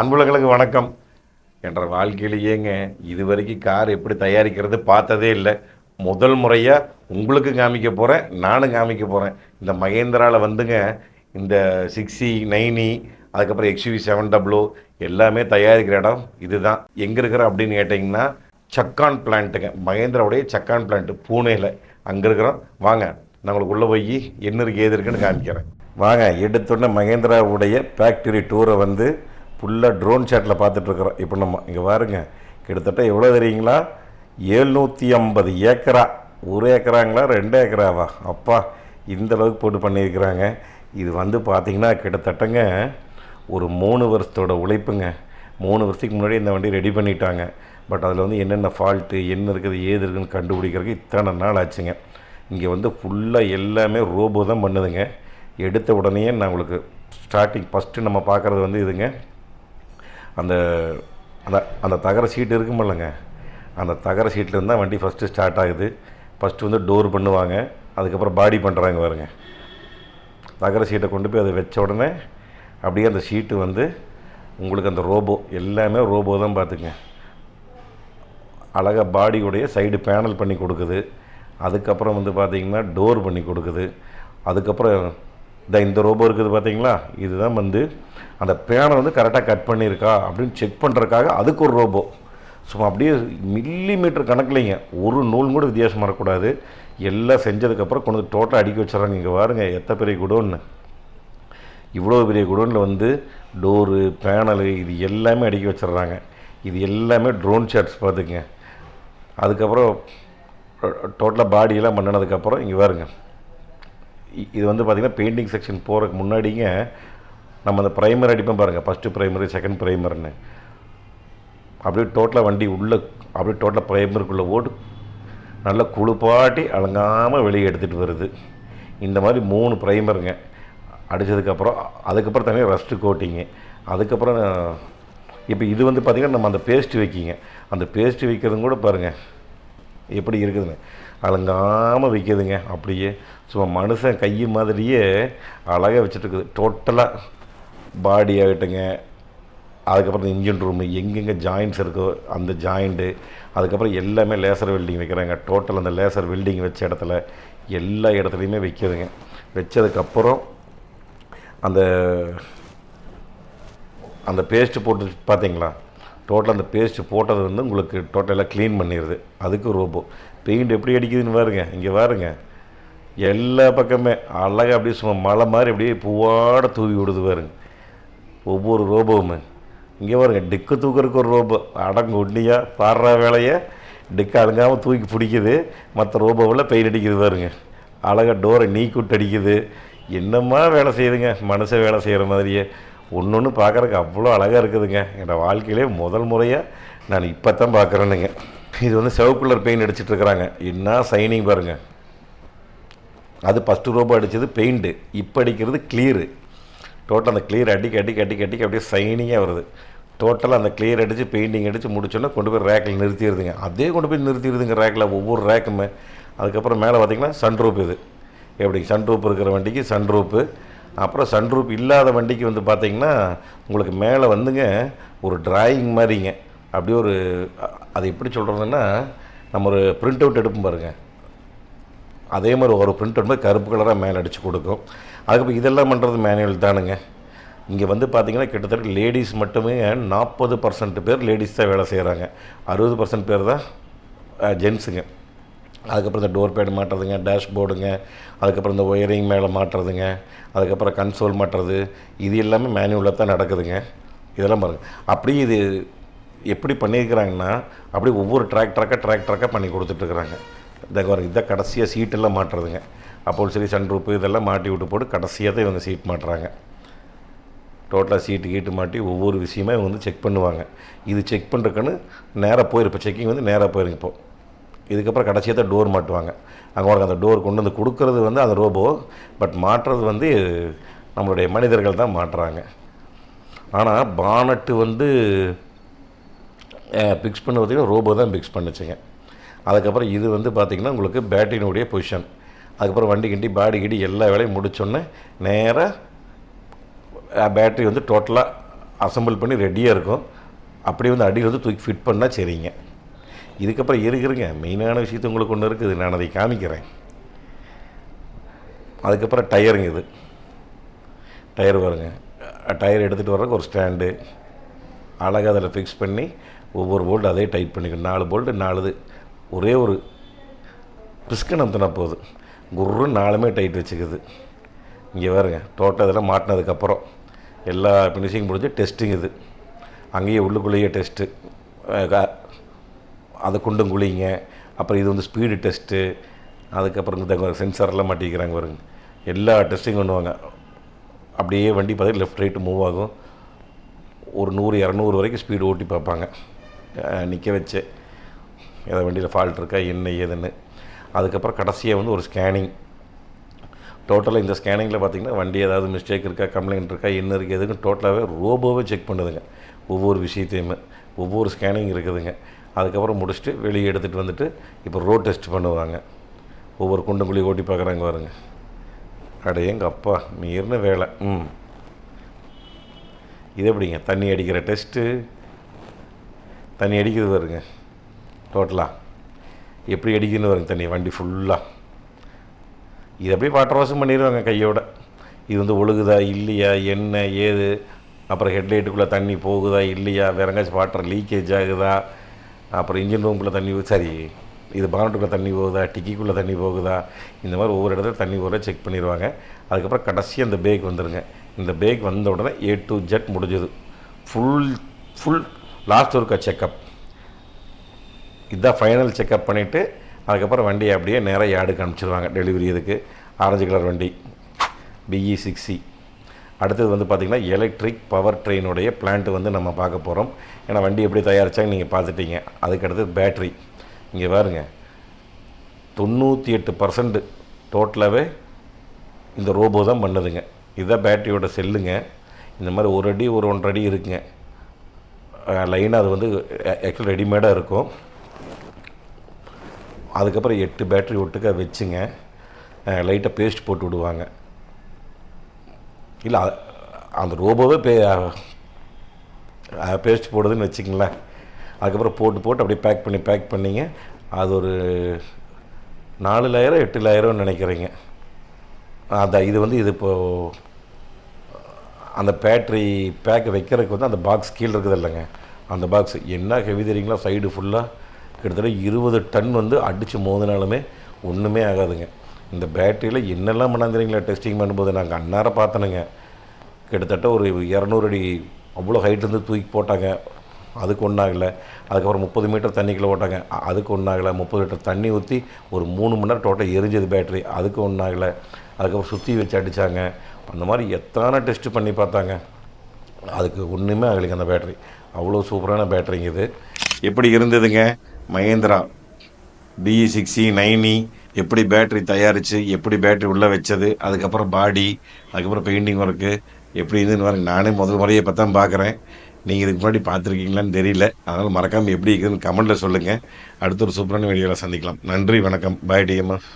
அன்புலங்களுக்கு வணக்கம். என்ற வாழ்க்கையிலேயேங்க இது வரைக்கும் கார் எப்படி தயாரிக்கிறது பார்த்ததே இல்லை. முதல் முறையாக உங்களுக்கு காமிக்க போகிறேன் நானும் காமிக்க போகிறேன் இந்த மகேந்திராவில் வந்துங்க இந்த சிக்ஸி நைனி அதுக்கப்புறம் எக்ஸ்யூவி செவன் டபுள்யூ எல்லாமே தயாரிக்கிற இடம் இதுதான். எங்கே இருக்கிறோம் அப்படின்னு கேட்டிங்கன்னா சக்கான் பிளான்ட்டுங்க மகேந்திராவுடைய சக்கான் பிளான்ட்டு பூனேயில் அங்கே இருக்கிறோம். வாங்க நான் உங்களுக்கு உள்ளே போய் என்ன இருக்குது ஏது இருக்குன்னு காமிக்கிறேன். வாங்க எடுத்தோடனே மகேந்திராவுடைய ஃபேக்டரி டூரை வந்து ஃபுல்லாக ட்ரோன் ஷாட்டில் பார்த்துட்ருக்குறோம். இப்போ நம்ம இங்கே பாருங்க. கிட்டத்தட்ட எவ்வளோ தெரியுங்களா? ஏழ்நூற்றி ஐம்பது ஏக்கரா. ஒரு ஏக்கராங்களா? ரெண்டு ஏக்கராவா? அப்பா இந்த அளவுக்கு போட்டு பண்ணியிருக்கிறாங்க. இது வந்து பார்த்திங்கன்னா கிட்டத்தட்டங்க ஒரு மூணு வருஷத்தோட உழைப்புங்க. மூணு வருஷத்துக்கு முன்னாடி இந்த வண்டி ரெடி பண்ணிட்டாங்க. பட் அதில் வந்து என்னென்ன ஃபால்ட்டு என்ன இருக்குது ஏது இருக்குதுன்னு கண்டுபிடிக்கிறதுக்கு இத்தனை நாள் ஆச்சுங்க. இங்கே வந்து ஃபுல்லாக எல்லாமே ரோபோ தான் பண்ணுதுங்க. எடுத்த உடனே நான் உங்களுக்கு ஸ்டார்டிங் ஃபஸ்ட்டு நம்ம பார்க்குறது வந்து இதுங்க. அந்த அந்த அந்த தகர சீட்டு இருக்குமில்லங்க அந்த தகர சீட்டில் தான் வண்டி ஃபஸ்ட்டு ஸ்டார்ட் ஆகுது. ஃபஸ்ட்டு வந்து டோர் பண்ணுவாங்க. அதுக்கப்புறம் பாடி பண்ணுறாங்க பாருங்க. தகர சீட்டை கொண்டு போய் அதை வச்ச உடனே அப்படியே அந்த சீட்டு வந்து உங்களுக்கு அந்த ரோபோ எல்லாமே ரோபோ தான் பார்த்துங்க. அழகாக பாடியுடைய சைடு பேனல் பண்ணி கொடுக்குது. அதுக்கப்புறம் வந்து பார்த்திங்கன்னா டோர் பண்ணி கொடுக்குது. அதுக்கப்புறம் இந்த இந்த ரோபோ இருக்குது பார்த்தீங்களா? இதுதான் வந்து அந்த பேனை வந்து கரெக்டாக கட் பண்ணியிருக்கா அப்படின்னு செக் பண்ணுறதுக்காக அதுக்கு ஒரு ரோபோ. சும்மா அப்படியே மில்லி மீட்டர் கணக்குலைங்க. ஒரு நூல் கூட வித்தியாசம் வரக்கூடாது எல்லாம் செஞ்சதுக்கப்புறம் கொண்டு வந்து டோட்டலாக அடுக்கி வச்சிடறாங்க. இங்கே பாருங்க எத்தனை பெரிய குடோன்னு. இவ்வளோ பெரிய குடோனில் வந்து டோரு பேனலு இது எல்லாமே அடுக்கி வச்சிடுறாங்க. இது எல்லாமே ட்ரோன் ஷாட்ஸ் பார்த்துக்குங்க. அதுக்கப்புறம் டோட்டலாக பாடியெல்லாம் பண்ணினதுக்கப்புறம் இங்கே பாருங்க. இது வந்து பார்த்திங்கன்னா பெயிண்டிங் செக்ஷன் போகிறதுக்கு முன்னாடிங்க நம்ம அந்த ப்ரைமர் அடிப்போம் பாருங்கள் ஃபஸ்ட்டு ப்ரைமரு செகண்ட் ப்ரைமர்னு அப்படியே டோட்டலாக வண்டி உள்ளே அப்படியே டோட்டலாக ப்ரைமருக்குள்ளே ஓட்டு நல்லா குளிப்பாட்டி அலங்காமல் வெளியே எடுத்துகிட்டு வருது. இந்த மாதிரி மூணு ப்ரைமருங்க அடித்ததுக்கப்புறம் அதுக்கப்புறம் தனியாக ரஸ்ட்டு கோட்டிங்கு அதுக்கப்புறம் இப்போ இது வந்து பார்த்திங்கன்னா நம்ம அந்த பேஸ்ட் வைக்கிங்க. அந்த பேஸ்ட் வைக்கிறதும் கூட பாருங்கள் எப்படி இருக்குதுங்க அலங்காமல் விற்கிதுங்க அப்படியே சும்மா மனுஷன் கை மாதிரியே அழகாக வச்சுட்டுருக்குது. டோட்டலாக பாடி ஆகட்டுங்க. அதுக்கப்புறம் இந்த இன்ஜின் ரூமு எங்கெங்கே ஜாயின்ஸ் இருக்கோ அந்த ஜாயிண்ட்டு அதுக்கப்புறம் எல்லாமே லேசர் வெல்டிங் வைக்கிறாங்க. டோட்டல் அந்த லேசர் வெல்டிங் வச்ச இடத்துல எல்லா இடத்துலையுமே வைக்கிதுங்க. வச்சதுக்கப்புறம் அந்த அந்த பேஸ்ட்டு போட்டு பார்த்தீங்களா டோட்டல் அந்த பேஸ்ட்டு போட்டது வந்து உங்களுக்கு டோட்டலாக க்ளீன் பண்ணிடுது அதுக்கு ரோபோ பெயிண்ட் எப்படி அடிக்குதுன்னு பாருங்க. இங்கே பாருங்க. எல்லா பக்கமே அழகாக அப்படியே சும்மா மலை மாதிரி அப்படியே பூவாட தூவி விடுது பாருங்க. ஒவ்வொரு ரோபோவுமே. இங்கே பாருங்க டிக்கு தூக்குறதுக்கு ஒரு ரோபோ. அடங்கு ஒண்டியாக பாடுற வேலையை டிக்கு அழுங்காமல் தூக்கி பிடிக்குது. மற்ற ரோபோவில் பெயிண்ட் அடிக்குது பாருங்க. அழகாக டோரை நீ கூட்டு அடிக்குது. என்னம்மா வேலை செய்யுதுங்க? மனுஷன் வேலை செய்கிற மாதிரியே. ஒன்று ஒன்று பார்க்குறக்கு அவ்வளோ அழகாக இருக்குதுங்க. என்னோடய வாழ்க்கையிலே முதல் முறையாக நான் இப்போ தான் பார்க்குறேனுங்க. இது வந்து சிவப்பு பெயிண்ட் அடிச்சிட்டு இருக்கிறாங்க. என்ன சைனிங் பாருங்கள் அது ஃபஸ்ட்டு ரூபா அடித்தது பெயிண்ட்டு இப்போ அடிக்கிறது கிளியரு டோட்டல் அந்த கிளியர் அடிக்க அடிக்க அடிக்க அடிக்க அப்படியே சைனிங்காக வருது. டோட்டலாக அந்த கிளியர் அடித்து பெயிண்டிங் அடித்து முடிச்சோன்னா கொண்டு போய் ரேக்கில் நிறுத்திடுதுங்க. அதே கொண்டு போய் நிறுத்திடுதுங்க ரேக்கில் ஒவ்வொரு ரேக்குமே அதுக்கப்புறம் மேலே பார்த்தீங்கன்னா சன்ரூப் இது. எப்படி? சன்ரூப் இருக்கிற வண்டிக்கு சன்ரூப்பு அப்புறம் சன்ரூப் இல்லாத வண்டிக்கு வந்து பார்த்தீங்கன்னா உங்களுக்கு மேலே வந்துங்க ஒரு டிராயிங் மாதிரிங்க. அப்படி ஒரு அது எப்படி சொல்கிறதுன்னா நம்ம ஒரு பிரிண்ட் அவுட் எடுப்போம் பாருங்கள் அதே மாதிரி ஒரு பிரிண்ட் அவுட் கருப்பு கலராக மேலே அடித்து கொடுக்கும். அதுக்கப்புறம் இதெல்லாம் பண்ணுறது மேனுவல் தானுங்க. இங்கே வந்து பார்த்திங்கன்னா கிட்டத்தட்ட லேடிஸ் மட்டுமே நாற்பது பர்சன்ட் பேர் லேடிஸ் தான் வேலை செய்கிறாங்க அறுபது பர்சன்ட் பேர் தான் ஜென்ஸுங்க அதுக்கப்புறம் இந்த டோர் பேடு மாட்டுறதுங்க டேஷ்போர்டுங்க அதுக்கப்புறம் இந்த ஒயரிங் மேலே மாட்டுறதுங்க அதுக்கப்புறம் கன்சோல் மாட்டுறது இது எல்லாமே மேனுவலாக தான் நடக்குதுங்க. இதெல்லாம் பாருங்கள் அப்படியே இது எப்படி பண்ணியிருக்கிறாங்கன்னா அப்படியே ஒவ்வொரு ட்ராக் ட்ராக்காக ட்ராக் ட்ராக்காக பண்ணி கொடுத்துட்ருக்குறாங்க. இந்த பாருங்க இதான் கடைசியாக சீட்டெல்லாம் மாட்டுறதுங்க. அப்போ சரி சன்ரூப்பு இதெல்லாம் மாட்டி விட்டு போட்டு கடைசியாக தான் இவங்க சீட் மாட்டுறாங்க. டோட்டலாக சீட்டு கீட்டு மாட்டி ஒவ்வொரு விஷயமே இவங்க வந்து செக் பண்ணுவாங்க. இது செக் பண்ணுறதுக்குன்னு நேராக போயிருப்போம் செக்கிங் வந்து நேராக போயிருங்க இப்போது இதுக்கப்புறம் கடைசியாக தான் டோர் மாட்டுவாங்க. அங்கே பாருங்க அந்த டோர் கொண்டு வந்து கொடுக்கறது வந்து அந்த ரோபோ பட் மாட்டுறது வந்து நம்மளுடைய மனிதர்கள் தான் மாட்டுறாங்க. ஆனால் பானட்டு வந்து ஃபிக்ஸ் பண்ண பார்த்தீங்கன்னா ரோபோ தான் ஃபிக்ஸ் பண்ணுச்சுங்க. அதுக்கப்புறம் இது வந்து பார்த்திங்கன்னா உங்களுக்கு பேட்டரியினுடைய பொசிஷன் அதுக்கப்புறம் வண்டி கிண்டி பாடி கிடி எல்லா வேலையும் முடிச்சோன்னே நேராக பேட்டரி வந்து டோட்டலாக அசம்பிள் பண்ணி ரெடியாக இருக்கும். அப்படியே வந்து அடியில் வந்து தூக்கி ஃபிட் பண்ணால் சரிங்க. இதுக்கப்புறம் இருக்குதுங்க மெயினான விஷயத்தை உங்களுக்கு ஒன்று இருக்குது. நான் அதை காமிக்கிறேன். அதுக்கப்புறம் டயருங்க இது. டயர் வருங்க டயர் எடுத்துகிட்டு வர்றதுக்கு ஒரு ஸ்டாண்டு. அழகாக அதில் ஃபிக்ஸ் பண்ணி ஒவ்வொரு போல்டு அதே டைட் பண்ணிக்கணும். நாலு போல்ட்டு நாலுது ஒரே ஒரு பிஸ்கு நம்பினா போதும். குரு நாலுமே டைட் வச்சுக்குது. இங்கே பாருங்க. டோட்டல் இதெல்லாம் மாட்டினதுக்கப்புறம் எல்லா ஃபினிஷிங் முடிஞ்சு டெஸ்டிங் இது. அங்கேயே உள்ளுக்குள்ளேயே டெஸ்ட்டு அதை குண்டும் குழிங்க அப்புறம் இது வந்து ஸ்பீடு டெஸ்ட்டு அதுக்கப்புறம் இந்த சென்சார்லாம் மாட்டிக்கிறாங்க பாருங்க. எல்லா டெஸ்ட்டையும் பண்ணுவாங்க. அப்படியே வண்டி பார்த்தா லெஃப்ட் ரைட்டு மூவ் ஆகும். ஒரு நூறு இரநூறு வரைக்கும் ஸ்பீடு ஓட்டி பார்ப்பாங்க. நிற்க வச்சு. எதை வண்டியில் ஃபால்ட் இருக்கா என்ன ஏதுன்னு. அதுக்கப்புறம் கடைசியாக வந்து ஒரு ஸ்கேனிங் டோட்டலாக இந்த ஸ்கேனிங்கில் பார்த்தீங்கன்னா வண்டி ஏதாவது மிஸ்டேக் இருக்கா கம்ப்ளைண்ட் இருக்கா என்ன இருக்குது எதுக்கு டோட்டலாகவே ரோபோவே செக் பண்ணுதுங்க. ஒவ்வொரு விஷயத்தையுமே. ஒவ்வொரு ஸ்கேனிங் இருக்குதுங்க. அதுக்கப்புறம் முடிச்சுட்டு வெளியே எடுத்துகிட்டு வந்துட்டு இப்போ ரோட் டெஸ்ட் பண்ணுவாங்க. ஒவ்வொரு குண்டும் குழி ஓட்டி பார்க்குறாங்க பாருங்க. அட எங்கள் அப்பா மீறின வேலை. ம். இது எப்படிங்க? தண்ணி அடிக்கிற டெஸ்ட்டு தண்ணி அடிக்கிறது வருங்க டோட்டலாக எப்படி அடிக்குதுன்னு வருங்க தண்ணி வண்டி ஃபுல்லாக இது அப்படியே வாட்டர் வாஷும் பண்ணிடுவாங்க கையோட. இது வந்து ஒழுகுதா இல்லையா என்ன ஏது? அப்புறம் ஹெட்லைட்டுக்குள்ளே தண்ணி போகுதா இல்லையா? வேற எங்கேயாச்சும் வாட்டர் லீக்கேஜ் ஆகுதா? அப்புறம் இன்ஜின் ரூம்குள்ளே தண்ணி சரி இது பானட்டுக்குள்ளே தண்ணி போகுதா டிக்கிக்குள்ளே தண்ணி போகுதா இந்த மாதிரி ஒவ்வொரு இடத்துல தண்ணி போகிற செக் பண்ணிடுவாங்க. அதுக்கப்புறம் கடைசி அந்த பேக் வந்துடுங்க இந்த பேக் வந்த உடனே ஏ டு ஜெட் முடிஞ்சது. ஃபுல் ஃபுல் லாஸ்ட் ஒருக்கா செக்கப் இதுதான் ஃபைனல் செக்கப் பண்ணிவிட்டு அதுக்கப்புறம் வண்டியை அப்படியே நேராக யார்டுக்கு அனுப்பிச்சிடுவாங்க டெலிவரி இதுக்கு. ஆரஞ்சு கலர் வண்டி. பிஇ சிக்ஸி அடுத்தது வந்து பார்த்திங்கன்னா எலக்ட்ரிக் பவர் ட்ரெயினுடைய பிளான்ட்டு வந்து நம்ம பார்க்க போகிறோம் ஏன்னா வண்டி எப்படி தயாரித்தாங்க நீங்கள் பார்த்துட்டீங்க. அதுக்கடுத்து பேட்ரி இங்கே பாருங்க. தொண்ணூற்றி எட்டு பர்சன்ட் டோட்டலாகவே இந்த ரோபோ தான் பண்ணுதுங்க. இதுதான் பேட்டரியோட செல்லுங்க இந்த மாதிரி ஒரு அடி ஒரு ஒன்றரை அடி இருக்குங்க. லைனாக அது வந்து ஆக்சுவல் ரெடிமேடாக இருக்கும். அதுக்கப்புறம் எட்டு பேட்டரி ஒட்டுக்க வச்சுங்க. லைட்டாக பேஸ்ட் போட்டு விடுவாங்க. இல்லை அந்த ரோபோவே பே பேஸ்ட் போடுதுன்னு வச்சுங்களேன் அதுக்கப்புறம் போட்டு போட்டு அப்படியே பேக் பண்ணி பேக் பண்ணிங்க. அது ஒரு நாலு லேயரம் எட்டு லேயரம் நினைக்கிறீங்க. அதான் இது வந்து இது இப்போது அந்த பேட்ரி பேக் வைக்கிறதுக்கு வந்து அந்த பாக்ஸ் கீழே இருக்குது இல்லைங்க. அந்த பாக்ஸ் என்ன ஹெவி தெரியுங்களா? சைடு ஃபுல்லாக கிட்டத்தட்ட இருபது டன் வந்து அடித்து மோதினாலுமே ஒன்றுமே ஆகாதுங்க. இந்த பேட்டரியில் என்னெல்லாம் பண்ணாந்துறீங்களா? டெஸ்டிங் பண்ணும்போது நாங்கள் அன்னார பார்த்தனுங்க. கிட்டத்தட்ட ஒரு இரநூறு அடி அவ்வளோ ஹைட்லேருந்து தூக்கி போட்டாங்க. அதுக்கு ஒன்றாகலை அதுக்கப்புறம் முப்பது மீட்டர் தண்ணிக்குள்ளே ஓட்டாங்க அதுக்கு ஒன்றாகலை முப்பது லிட்டர் தண்ணி ஊற்றி ஒரு மூணு மணி நேரம் டோட்டல் எரிஞ்சது பேட்டரி அதுக்கு ஒன்றாகலை அதுக்கப்புறம் சுற்றி வச்சு அடித்தாங்க அந்த மாதிரி எத்தனை டெஸ்ட் பண்ணி பார்த்தாங்க. அதுக்கு ஒன்றுமே ஆகலைங்க அந்த பேட்டரி அவ்வளோ சூப்பரான பேட்டரிங்க இது. எப்படி இருந்ததுங்க? மகேந்திரா பிஇ சிக்ஸி நைனி எப்படி பேட்டரி தயாரித்து எப்படி பேட்டரி உள்ளே வச்சது அதுக்கப்புறம் பாடி அதுக்கப்புறம் பெயிண்டிங் ஒர்க்கு எப்படி இருந்துன்னு பாருங்க. நானே முதல் முறையை இப்போ தான் பார்க்குறேன் நீங்கள் இதுக்கு முன்னாடி பார்த்துருக்கீங்களான்னு தெரியல. அதனால் மறக்காமல் எப்படி இருக்குதுன்னு கமெண்ட்டில் சொல்லுங்கள் அடுத்த ஒரு சூப்பரான வீடியோவில் சந்திக்கலாம். நன்றி வணக்கம். பாய் டிஎம்எஃப்